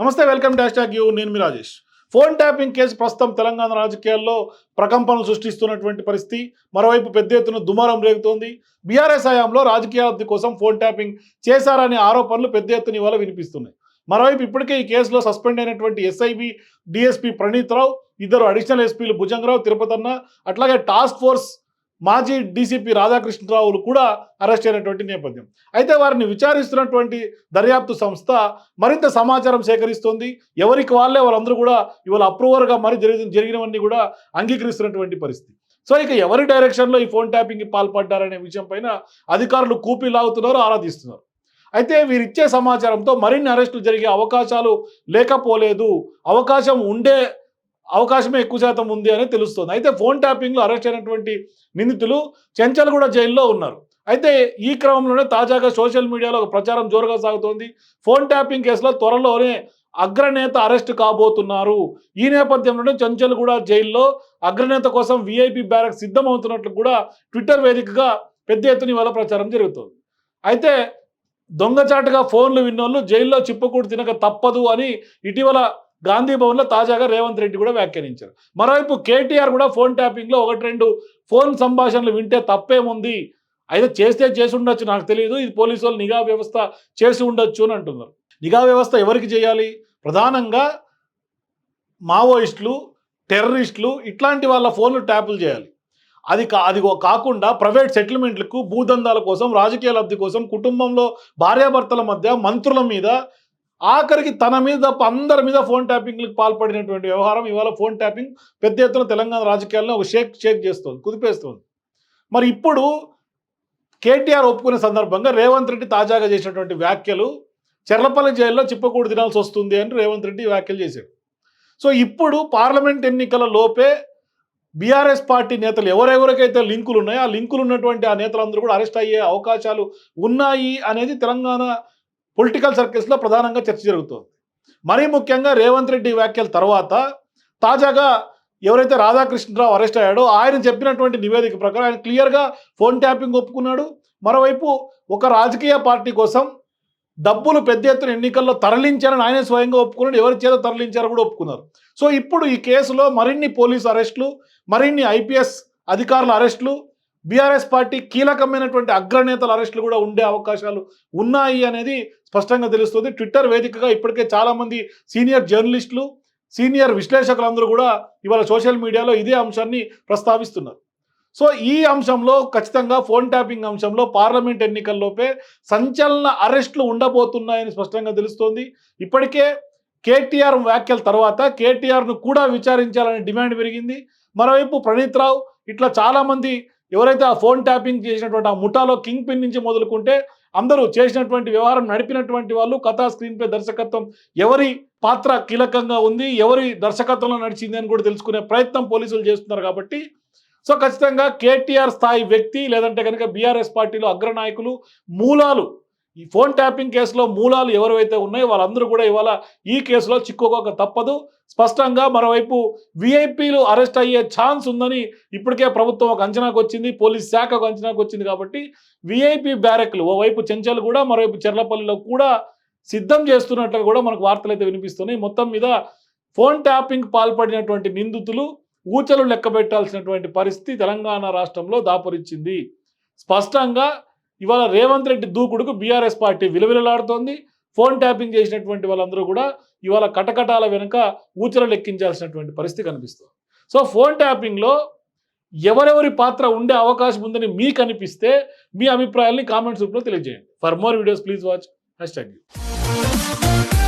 నమస్తే welcome dash tag you. నేను మీ రాజేష్. ఫోన్ ట్యాపింగ్ కేసు ప్రస్తుతం తెలంగాణ రాజకీయాల్లో ప్రకంపనలు సృష్టిస్తున్నటువంటి పరిస్థితి. మరోవైపు పెద్ద ఎత్తున దుమారం రేగుతోంది. బీఆర్ఎస్ హయాంలో రాజకీయ కోసం ఫోన్ ట్యాపింగ్ చేశారనే ఆరోపణలు పెద్ద ఎత్తున ఇవాళ వినిపిస్తున్నాయి. మరోవైపు ఇప్పటికే ఈ కేసులో సస్పెండ్ అయినటువంటి ఎస్ఐబి డిఎస్పీ ప్రణీత్ రావు ఇద్దరు అడిషనల్ ఎస్పీలు భుజంగరావు తిరుపతన్న అట్లాగే టాస్క్ ఫోర్స్ మాజీ డీసీపీ రాధాకృష్ణరావులు కూడా అరెస్ట్ అయినటువంటి నేపథ్యం. అయితే వారిని విచారిస్తున్నటువంటి దర్యాప్తు సంస్థ మరింత సమాచారం సేకరిస్తోంది. ఎవరికి వాళ్ళే వాళ్ళందరూ కూడా ఇవాళ అప్రూవర్గా మరి జరిగి జరిగినవన్నీ కూడా అంగీకరిస్తున్నటువంటి పరిస్థితి. సో ఇక ఎవరి డైరెక్షన్లో ఈ ఫోన్ ట్యాపింగ్కి పాల్పడ్డారనే విషయం పైన అధికారులు కూపీ లాగుతున్నారు ఆరాధిస్తున్నారు. అయితే వీరిచ్చే సమాచారంతో మరిన్ని అరెస్టులు జరిగే అవకాశాలు లేకపోలేదు. అవకాశం ఉండే అవకాశమే ఎక్కువ శాతం ఉంది అని తెలుస్తుంది. అయితే ఫోన్ ట్యాపింగ్లో అరెస్ట్ అయినటువంటి నిందితులు చెంచల్గూడ జైల్లో ఉన్నారు. అయితే ఈ క్రమంలోనే తాజాగా సోషల్ మీడియాలో ఒక ప్రచారం జోరుగా సాగుతోంది. ఫోన్ ట్యాపింగ్ కేసులో త్వరలోనే అగ్రనేత అరెస్ట్ కాబోతున్నారు. ఈ నేపథ్యంలోనే చెంచల్గూడ జైల్లో. అగ్రనేత కోసం విఐపి బ్యారక్ సిద్ధమవుతున్నట్లు కూడా ట్విట్టర్ వేదికగా పెద్ద ఎత్తున ఇవాళ ప్రచారం జరుగుతోంది. అయితే దొంగచాటుగా ఫోన్లు విన్నోళ్ళు జైల్లో చిప్పకూడు తినక తప్పదు అని ఇటీవల గాంధీ భవన్లో తాజాగా రేవంత్ రెడ్డి కూడా వ్యాఖ్యానించారు. మరోవైపు కేటీఆర్ కూడా ఫోన్ ట్యాపింగ్లో ఒకటి రెండు ఫోన్ సంభాషణలు వింటే తప్పేముంది? అయితే చేస్తే చేసి ఉండొచ్చు నాకు తెలియదు ఇది పోలీసు వాళ్ళు నిఘా వ్యవస్థ చేసి ఉండొచ్చు అని అంటున్నారు. నిఘా వ్యవస్థ ఎవరికి చేయాలి? ప్రధానంగా మావోయిస్టులు టెర్రరిస్టులు ఇట్లాంటి వాళ్ళ ఫోన్లు ట్యాపులు చేయాలి. అది కా అది కాకుండా ప్రైవేట్ సెటిల్మెంట్లకు భూదందాల కోసం రాజకీయ లబ్ధి కోసం కుటుంబంలో భార్యాభర్తల మధ్య మంత్రుల మీద ఆఖరికి తన మీద తప్ప అందరి మీద ఫోన్ ట్యాపింగ్లకు పాల్పడినటువంటి వ్యవహారం ఇవాళ ఫోన్ ట్యాపింగ్ పెద్ద ఎత్తున తెలంగాణ రాజకీయాల్లో ఒక షేక్ షేక్ చేస్తుంది కుదిపేస్తుంది. మరి ఇప్పుడు కేటీఆర్ ఒప్పుకునే సందర్భంగా రేవంత్ రెడ్డి తాజాగా చేసినటువంటి వ్యాఖ్యలు చెర్లపల్లి జైల్లో చిప్పకూడు తినాల్సి వస్తుంది అని రేవంత్ రెడ్డి వ్యాఖ్యలు చేశాడు. సో ఇప్పుడు పార్లమెంట్ ఎన్నికల లోపే బీఆర్ఎస్ పార్టీ నేతలు ఎవరెవరికైతే లింకులు ఉన్నాయో ఆ లింకులు ఉన్నటువంటి ఆ నేతలందరూ కూడా అరెస్ట్ అయ్యే అవకాశాలు ఉన్నాయి అనేది తెలంగాణ పొలిటికల్ సర్కిల్స్లో ప్రధానంగా చర్చ జరుగుతోంది. మరీ ముఖ్యంగా రేవంత్ రెడ్డి వ్యాఖ్యల తర్వాత తాజాగా ఎవరైతే రాధాకృష్ణరావు అరెస్ట్ అయ్యాడో ఆయన చెప్పినటువంటి నివేదిక ప్రకారం ఆయన క్లియర్గా ఫోన్ ట్యాపింగ్ ఒప్పుకున్నాడు. మరోవైపు ఒక రాజకీయ పార్టీ కోసం డబ్బులు పెద్ద ఎత్తున ఎన్నికల్లో తరలించారని ఆయన స్వయంగా ఒప్పుకున్నాడు. ఎవరి చేత తరలించారో కూడా ఒప్పుకున్నారు. సో ఇప్పుడు ఈ కేసులో మరిన్ని పోలీసు అరెస్టులు మరిన్ని ఐపీఎస్ అధికారుల అరెస్టులు బీఆర్ఎస్ పార్టీ కీలకమైనటువంటి అగ్రనేతల అరెస్టులు కూడా ఉండే అవకాశాలు ఉన్నాయి అనేది స్పష్టంగా తెలుస్తుంది. ట్విట్టర్ వేదికగా ఇప్పటికే చాలామంది సీనియర్ జర్నలిస్టులు సీనియర్ విశ్లేషకులందరూ కూడా ఇవాళ సోషల్ మీడియాలో ఇదే అంశాన్ని ప్రస్తావిస్తున్నారు. సో ఈ అంశంలో ఖచ్చితంగా ఫోన్ ట్యాపింగ్ అంశంలో పార్లమెంట్ ఎన్నికల్లోపే సంచలన అరెస్టులు ఉండబోతున్నాయని స్పష్టంగా తెలుస్తోంది. ఇప్పటికే కేటీఆర్ వ్యాఖ్యల తర్వాత కేటీఆర్ను కూడా విచారించాలని డిమాండ్ పెరిగింది. మరోవైపు ప్రణీత్ రావు ఇట్లా చాలామంది ఎవరైతే ఆ ఫోన్ ట్యాపింగ్ చేసినటువంటి ఆ ముఠాలో కింగ్ పిన్ నుంచి మొదలుకుంటే అందరూ చేసినటువంటి వ్యవహారం నడిపినటువంటి వాళ్ళు కథా స్క్రీన్పై దర్శకత్వం ఎవరి పాత్ర కీలకంగా ఉంది ఎవరి దర్శకత్వంలో నడిచింది అని కూడా తెలుసుకునే ప్రయత్నం పోలీసులు చేస్తున్నారు కాబట్టి. సో ఖచ్చితంగా కేటీఆర్ స్థాయి వ్యక్తి లేదంటే కనుక బీఆర్ఎస్ పార్టీలో అగ్రనాయకులు మూలాలు ఈ ఫోన్ ట్యాపింగ్ కేసులో మూలాలు ఎవరైతే ఉన్నాయో వాళ్ళందరూ కూడా ఇవాళ ఈ కేసులో చిక్కుకోక తప్పదు. స్పష్టంగా మరోవైపు విఐపీలు అరెస్ట్ అయ్యే ఛాన్స్ ఉందని ఇప్పటికే ప్రభుత్వం ఒక అంచనాకు వచ్చింది. పోలీస్ శాఖ ఒక అంచనాకు వచ్చింది కాబట్టి విఐపీ బ్యారెక్లు ఓవైపు చెంచలు కూడా మరోవైపు చెర్లపల్లిలో కూడా సిద్ధం చేస్తున్నట్లు కూడా మనకు వార్తలు అయితే వినిపిస్తున్నాయి. మొత్తం మీద ఫోన్ ట్యాపింగ్ పాల్పడినటువంటి నిందితులు ఊచలు లెక్క పెట్టాల్సినటువంటి పరిస్థితి తెలంగాణ రాష్ట్రంలో దాపురించింది స్పష్టంగా ఇవాళ రేవంత్ రెడ్డి దూకుడుకు బీఆర్ఎస్ పార్టీ విలువిలలాడుతోంది. ఫోన్ ట్యాపింగ్ చేసినటువంటి వాళ్ళందరూ కూడా ఇవాళ కటకటాల వెనుక ఊచలు లెక్కించాల్సినటువంటి పరిస్థితి కనిపిస్తుంది. సో ఫోన్ ట్యాపింగ్లో ఎవరెవరి పాత్ర ఉండే అవకాశం ఉందని మీకు అనిపిస్తే మీ అభిప్రాయాల్ని కామెంట్స్ రూపంలో తెలియజేయండి. For more videos please watch. Hash tag